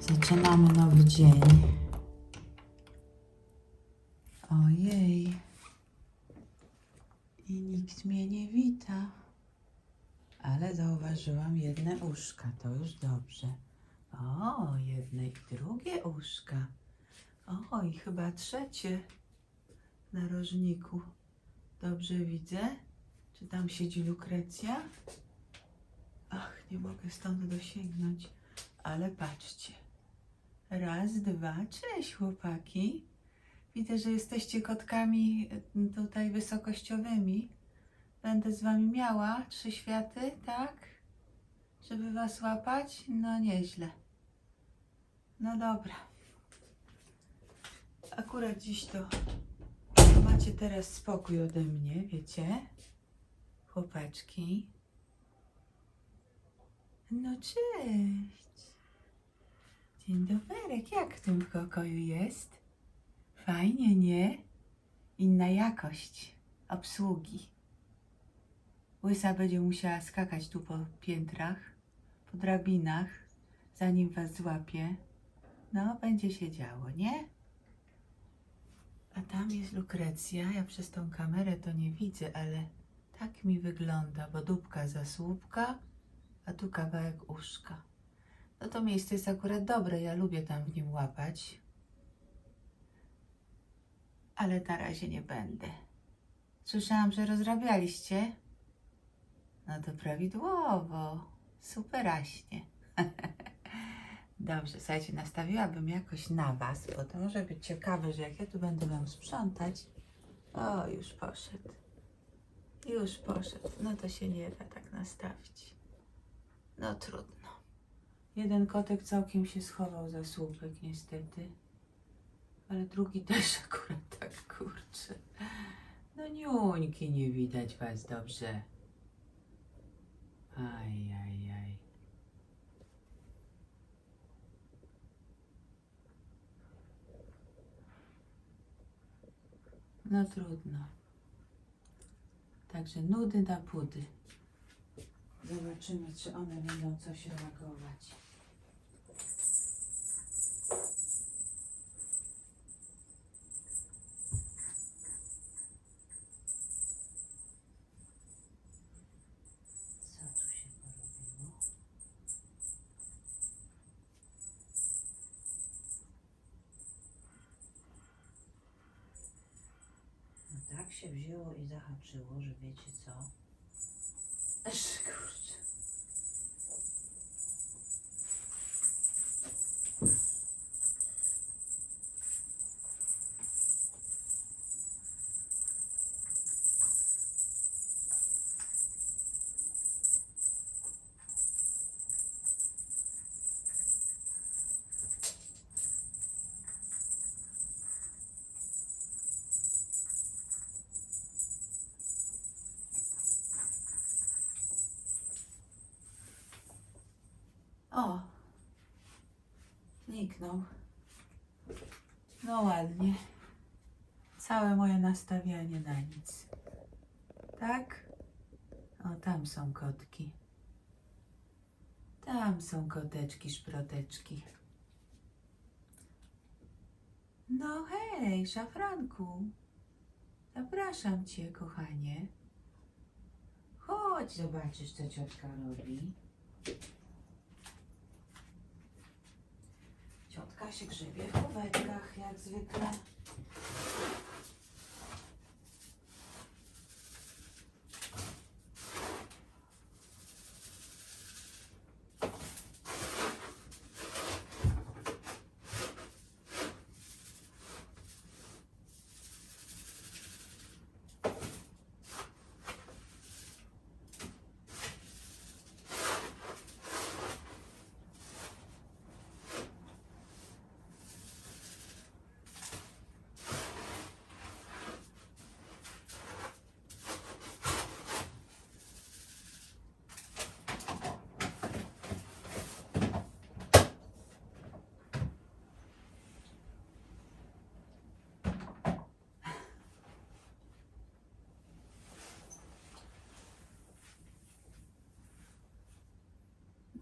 Zaczynamy nowy dzień. Ojej. I nikt mnie nie wita. Ale zauważyłam jedne uszka, to już dobrze. O, jedne i drugie uszka. O, i chyba trzecie narożniku. Dobrze widzę? Czy tam siedzi Lukrecja? Ach, nie mogę stąd dosięgnąć. Ale patrzcie. Raz, dwa, cześć chłopaki. Widzę, że jesteście kotkami y, tutaj wysokościowymi. Będę z wami miała trzy światy, tak? Żeby was łapać? No nieźle. No dobra. Akurat dziś to macie teraz spokój ode mnie, wiecie? Chłopaczki. No cześć. Dzień doberek, jak w tym pokoju jest? Fajnie, nie? Inna jakość obsługi. Łysa będzie musiała skakać tu po piętrach, po drabinach, zanim was złapie. No, będzie się działo, nie? A tam jest Lukrecja. Ja przez tą kamerę to nie widzę, ale tak mi wygląda, bo dupka za słupka, a tu kawałek uszka. No to miejsce jest akurat dobre, ja lubię tam w nim łapać. Ale na razie nie będę. Słyszałam, że rozrabialiście. No to prawidłowo. Superaśnie. Dobrze, słuchajcie, nastawiłabym jakoś na was, bo to może być ciekawe, że jak ja tu będę wam sprzątać. O, już poszedł. Już poszedł. No to się nie da tak nastawić. No trudno. Jeden kotek całkiem się schował za słupek, niestety. Ale drugi też akurat tak kurczę. No niuńki, nie widać was dobrze. Aj, aj, aj. No trudno. Także nudy na pudy. Zobaczymy, czy one będą coś reagować. Tak się wzięło i zahaczyło, że wiecie co? Aż kurczę. No ładnie. Całe moje nastawianie na nic. Tak? O, tam są kotki. Tam są koteczki, szproteczki. No hej, szafranku. Zapraszam cię, kochanie. Chodź, zobaczysz, co ciotka robi. Się grzebie w kubeczkach, jak zwykle.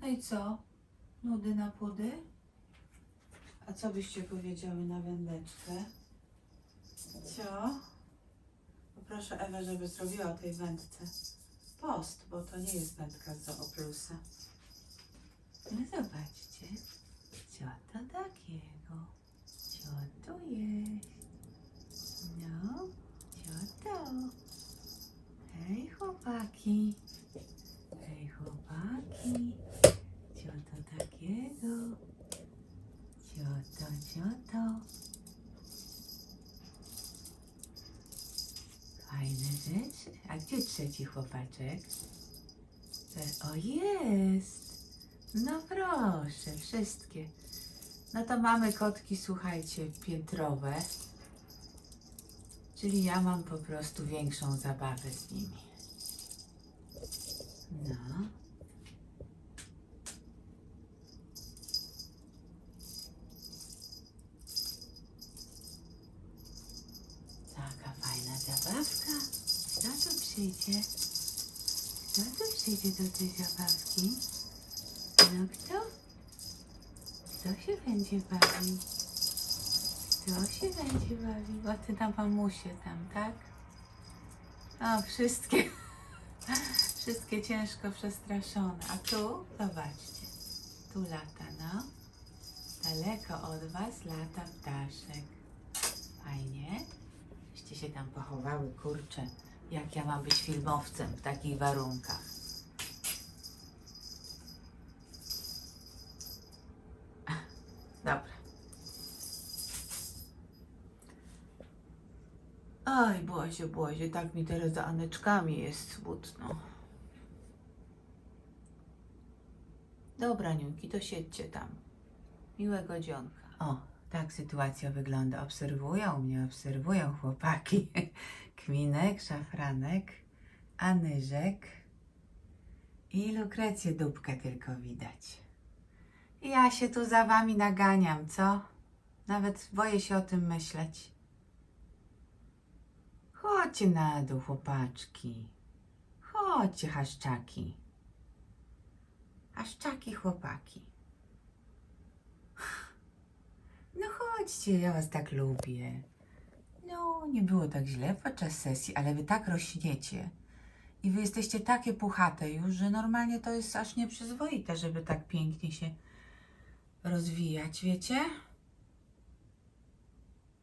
No i co? Nudy na pudy? A co byście powiedziały na wędeczkę? Co? Poproszę Ewę, żeby zrobiła tej wędce post, bo to nie jest wędka z Zooplusa. No zobaczcie, co to takiego? Co to jest? No, co to? Hej chłopaki, hej chłopaki, takiego? Co to, co to? Fajne rzeczy. A gdzie trzeci chłopaczek? Te- O, jest! No proszę, wszystkie. No to mamy kotki, słuchajcie, piętrowe. Czyli ja mam po prostu większą zabawę z nimi. No. Kto przyjdzie? Kto tu przyjdzie do tej zabawki? No kto? Kto się będzie bawił? Kto się będzie bawił? A ty na mamusie tam, tak? O, wszystkie. Wszystkie ciężko przestraszone. A tu, zobaczcie. Tu lata, no. Daleko od was lata ptaszek. Fajnie. Żeście się tam pochowały, kurczę. Jak ja mam być filmowcem w takich warunkach? Dobra. Oj, Bozie, Bozie, tak mi teraz za Aneczkami jest smutno. Dobra, Niunki, to siedźcie tam. Miłego dzionka. O, tak sytuacja wygląda. Obserwują mnie, obserwują chłopaki. Kminek, szafranek, Anyżek i Lukrecję dupkę tylko widać. Ja się tu za wami naganiam, co? Nawet boję się o tym myśleć. Chodźcie na dół, chłopaczki. Chodźcie, haszczaki. Haszczaki, chłopaki. No chodźcie, ja was tak lubię. No, nie było tak źle podczas sesji, ale wy tak rośniecie. I wy jesteście takie puchate już, że normalnie to jest aż nieprzyzwoite, żeby tak pięknie się rozwijać, wiecie?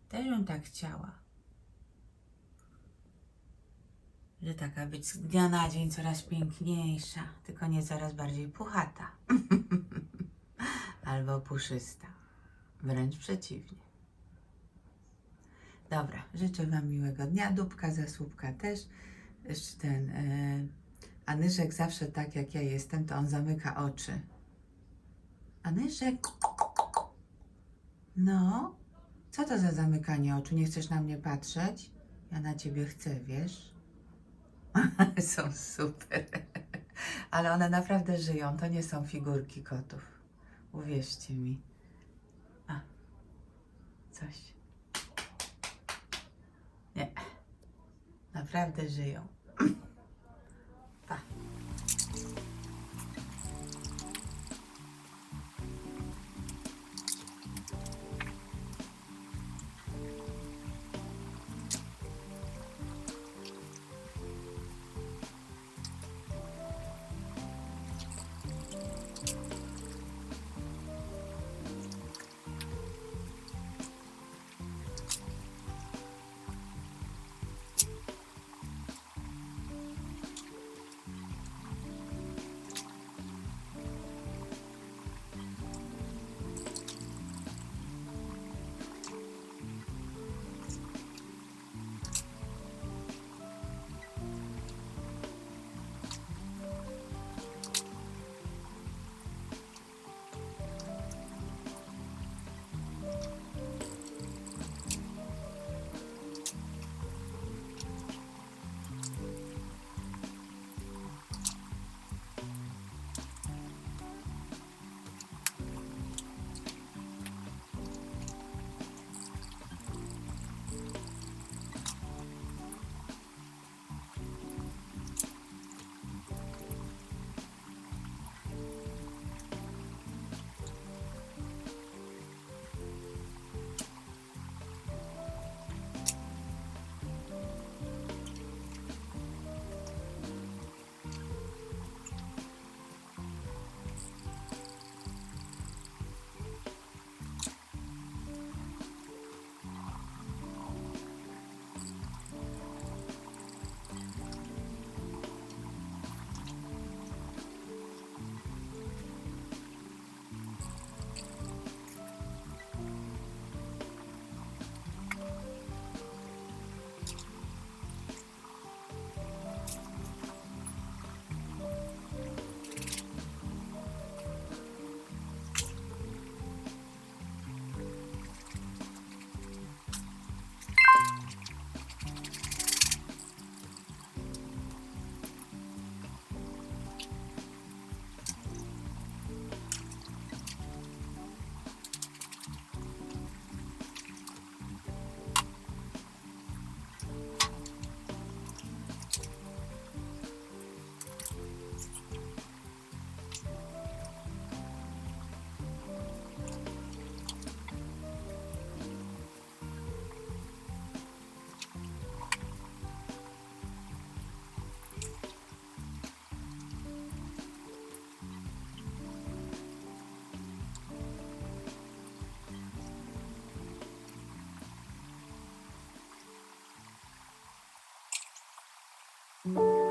Też bym tak chciała. Że taka być z dnia na dzień coraz piękniejsza, tylko nie coraz bardziej puchata. Albo puszysta. Wręcz przeciwnie. Dobra, życzę Wam miłego dnia. Dupka za słupka też. Ten e, Anyszek zawsze tak jak ja jestem, to on zamyka oczy. Anyszek. No, co to za zamykanie oczu? Nie chcesz na mnie patrzeć? Ja na ciebie chcę, wiesz? są super. Ale one naprawdę żyją. To nie są figurki kotów. Uwierzcie mi. Coś. Nie. Naprawdę żyją. O,